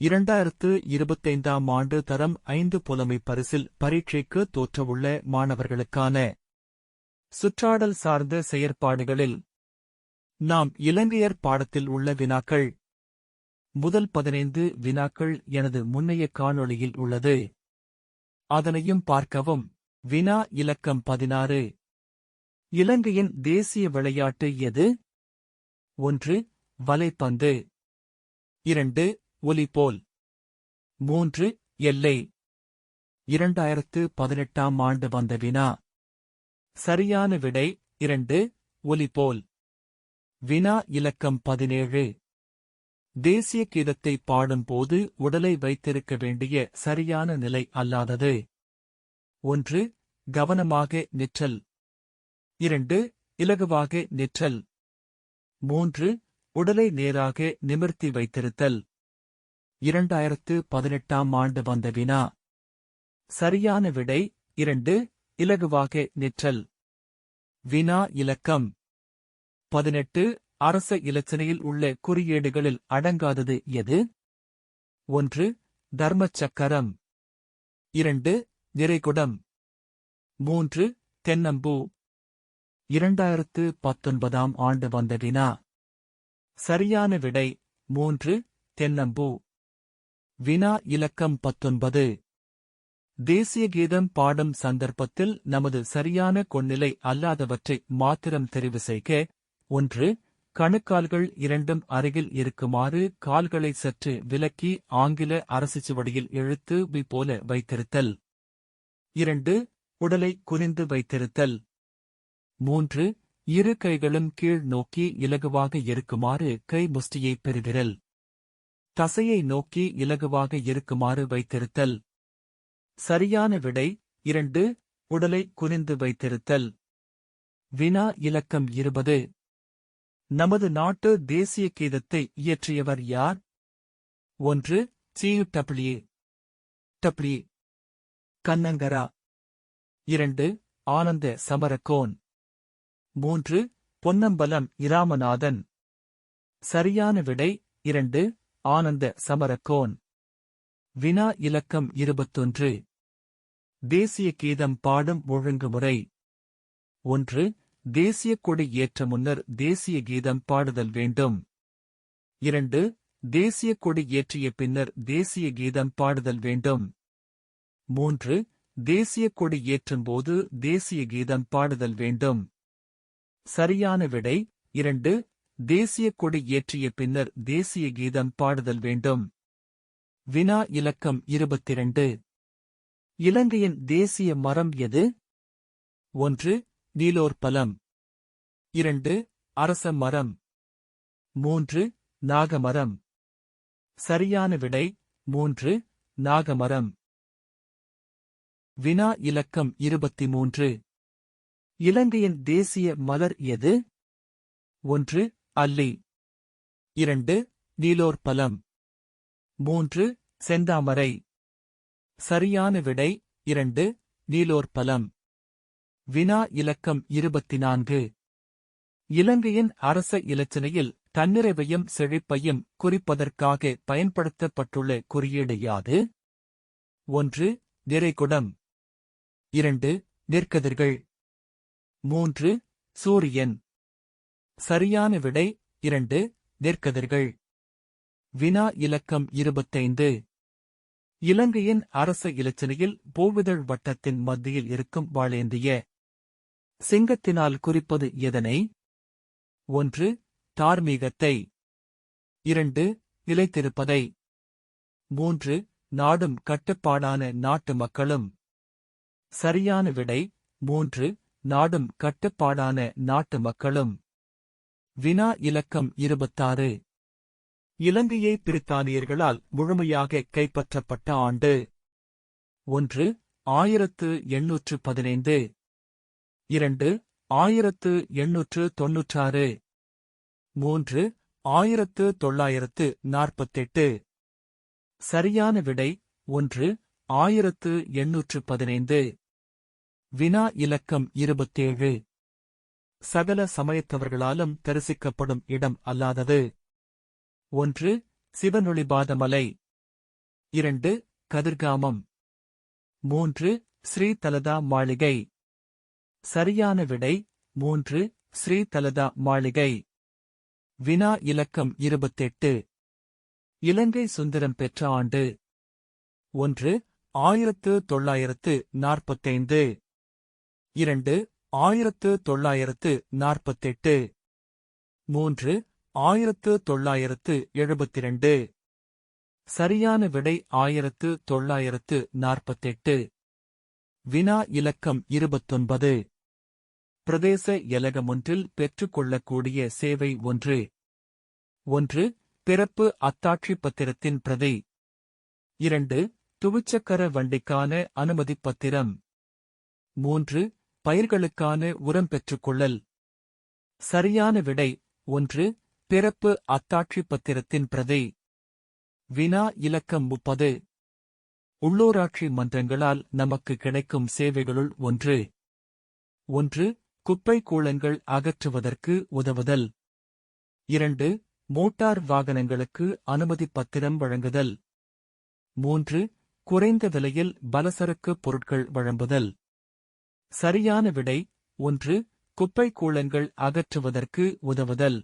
இரண்டாயிரத்து இருபத்தைந்தாம் ஆண்டு தரம் ஐந்து புலமை பரிசில் பரீட்சைக்கு தோற்றவுள்ள மாணவர்களுக்கான சுற்றாடல் சார்ந்த செயற்பாடுகளில் நாம் இலங்கையர் பாடத்தில் உள்ள வினாக்கள் முதல் பதினைந்து வினாக்கள் எனது முன்னைய காணொளியில் உள்ளது. அதனையும் பார்க்கவும். வினா இலக்கம் பதினாறு. இலங்கையின் தேசிய விளையாட்டு எது? ஒன்று வலைப்பந்து. இரண்டு ஒலிபோல் மூன்று எல்லை. இரண்டாயிரத்து பதினெட்டாம் ஆண்டு வந்த வினா. சரியான விடை இரண்டு ஒலிபோல் வினா இலக்கம் பதினேழு. தேசிய கீதத்தை பாடும்போது உடலை வைத்திருக்க வேண்டிய சரியான நிலை அல்லாதது. ஒன்று கவனமாக நிற்றல். இரண்டு இலகுவாக நிற்றல். மூன்று உடலை நேராக நிமிர்த்தி வைத்திருத்தல். இரண்டாயிரத்து பதினெட்டாம் ஆண்டு வந்த வினா. சரியான விடை இரண்டு இலகுவாக நிற்றல். வினா இலக்கம். பதினெட்டு அரச இலச்சனையில் உள்ள குறியீடுகளில் அடங்காதது எது? ஒன்று தர்மச் சக்கரம் இரண்டு நிறைகுடம். மூன்று தென்னம்பூ. இரண்டாயிரத்து பத்தொன்பதாம் ஆண்டு வந்த வினா. சரியான விடை மூன்று தென்னம்பூ. வினா இலக்கம் பத்தொன்பது. தேசிய கீதம் பாடும் சந்தர்ப்பத்தில் நமது சரியான கொன்னிலை அல்லாதவற்றை மாத்திரம் தெரிவு செய்க. ஒன்று கணுக்கால்கள் இரண்டும் அருகில் இருக்குமாறு கால்களை சற்று விலக்கி ஆங்கில அரசுச்சுவடியில் எழுத்து வி போல வைத்திருத்தல். இரண்டு உடலை குனிந்து வைத்திருத்தல். மூன்று இரு கைகளும் கீழ் நோக்கி இலகுவாக இருக்குமாறு கை முஷ்டியை பெறுகிறல் தசையை நோக்கி இலகுவாக இருக்குமாறு வைத்திருத்தல். சரியான விடை இரண்டு உடலை குனிந்து வைத்திருத்தல். வினா இலக்கம் இருபது. நமது நாட்டு தேசிய கீதத்தை இயற்றியவர் யார்? ஒன்று சியு டபிள்யூ. டபிள்யூ கண்ணங்கரா. இரண்டு ஆனந்த சமரகோன். மூன்று பொன்னம்பலம் இராமநாதன். சரியான விடை இரண்டு ஆனந்த சமரகோன் வினா இலக்கம் இருபத்தொன்று. தேசிய கீதம் பாடும் ஒழுங்குமுறை. ஒன்று தேசிய கொடி ஏற்ற முன்னர் தேசிய கீதம் பாடுதல் வேண்டும். இரண்டு தேசிய கொடி ஏற்றிய பின்னர் தேசிய கீதம் பாடுதல் வேண்டும். மூன்று தேசிய கொடி ஏற்றும்போது தேசிய கீதம் பாடுதல் வேண்டும். சரியான விடை இரண்டு தேசிய கொடி ஏற்றிய பின்னர் தேசிய கீதம் பாடுதல் வேண்டும். வினா இலக்கம் இருபத்திரண்டு. இலங்கையின் தேசிய மரம் எது? ஒன்று நீலோர் பலம். இரண்டு அரச மரம். மூன்று நாகமரம். சரியான விடை மூன்று நாகமரம். வினா இலக்கம் இருபத்தி மூன்று இலங்கையின் தேசிய மலர் எது? ஒன்று அல்லி. இரண்டு நீலோர் பலம் மூன்று செந்தாமரை. சரியான விடை இரண்டு நீலோர் பலம் வினா இலக்கம் இருபத்தி நான்கு இலங்கையின் அரச இலச்சினையில் தன்னிறைவையும் செழிப்பையும் குறிப்பதற்காக பயன்படுத்தப்பட்டுள்ள குறியீடு யாது? ஒன்று நிறைகுடம். இரண்டு நெற்கதிர்கள் மூன்று சூரியன். சரியான விடை இரண்டு நெற்கதிர்கள் வினா இலக்கம் இருபத்தைந்து. இலங்கையின் அரச இலச்சினையில் பூவிதழ் வட்டத்தின் மத்தியில் இருக்கும் வாழேந்திய. சிங்கத்தினால் குறிப்பது எதனை? ஒன்று தார்மீகத்தை. இரண்டு நிலைத்திருப்பதை. மூன்று நாடும் கட்டுப்பாடான நாட்டு மக்களும். சரியான விடை மூன்று நாடும் கட்டுப்பாடான நாட்டு மக்களும். வினா இலக்கம் இருபத்தாறு. இலங்கையை பிரித்தானியர்களால் முழுமையாக கைப்பற்றப்பட்ட ஆண்டு. ஒன்று ஆயிரத்து எண்ணூற்று பதினைந்து. இரண்டு ஆயிரத்து எண்ணூற்று தொன்னூற்றாறு. மூன்று ஆயிரத்து தொள்ளாயிரத்து நாற்பத்தெட்டு. சரியான விடை ஒன்று ஆயிரத்து எண்ணூற்று பதினைந்து. வினா இலக்கம் இருபத்தேழு. சகல சமயத்தவர்களாலும் தரிசிக்கப்படும் இடம் அல்லாதது. ஒன்று சிவனொளிபாதமலை. இரண்டு கதிர்காமம். மூன்று ஸ்ரீதலதா மாளிகை. சரியான விடை மூன்று ஸ்ரீதலதா மாளிகை. வினா இலக்கம் இருபத்தெட்டு. இலங்கை சுந்தரம் பெற்ற ஆண்டு. ஒன்று ஆயிரத்து தொள்ளாயிரத்து நாற்பத்தைந்து. இரண்டு ஆயிரத்து தொள்ளாயிரத்து நாற்பத்தெட்டு. மூன்று ஆயிரத்து தொள்ளாயிரத்து எழுபத்திரண்டு. சரியான விடை ஆயிரத்து தொள்ளாயிரத்து நாற்பத்தெட்டு. வினா இலக்கம் இருபத்தொன்பது. பிரதேச எலகமொன்றில் பெற்றுக்கொள்ளக்கூடிய சேவை ஒன்று. ஒன்று பிறப்பு அத்தாட்சி பத்திரத்தின் பிரதி. இரண்டு துவிச்சக்கர வண்டிக்கான அனுமதிப் பத்திரம். மூன்று பயிர்களுக்கான உரம் பெற்றுக்கொள்ளல். சரியான விடை ஒன்று பிறப்பு அத்தாட்சி பத்திரத்தின் பிரதி. வினா இலக்கம் முப்பது. உள்ளூராட்சி மன்றங்களால் நமக்கு கிடைக்கும் சேவைகளுள் ஒன்று. ஒன்று குப்பை கூளங்கள் அகற்றுவதற்கு உதவுதல். இரண்டு மோட்டார் வாகனங்களுக்கு அனுமதிப் பத்திரம் வழங்குதல். மூன்று குறைந்த விலையில் பலசரக்கு பொருட்கள் வழங்குதல். சரியான விடை ஒன்று குப்பை கூளங்கள் அகற்றுவதற்கு உதவுதல்.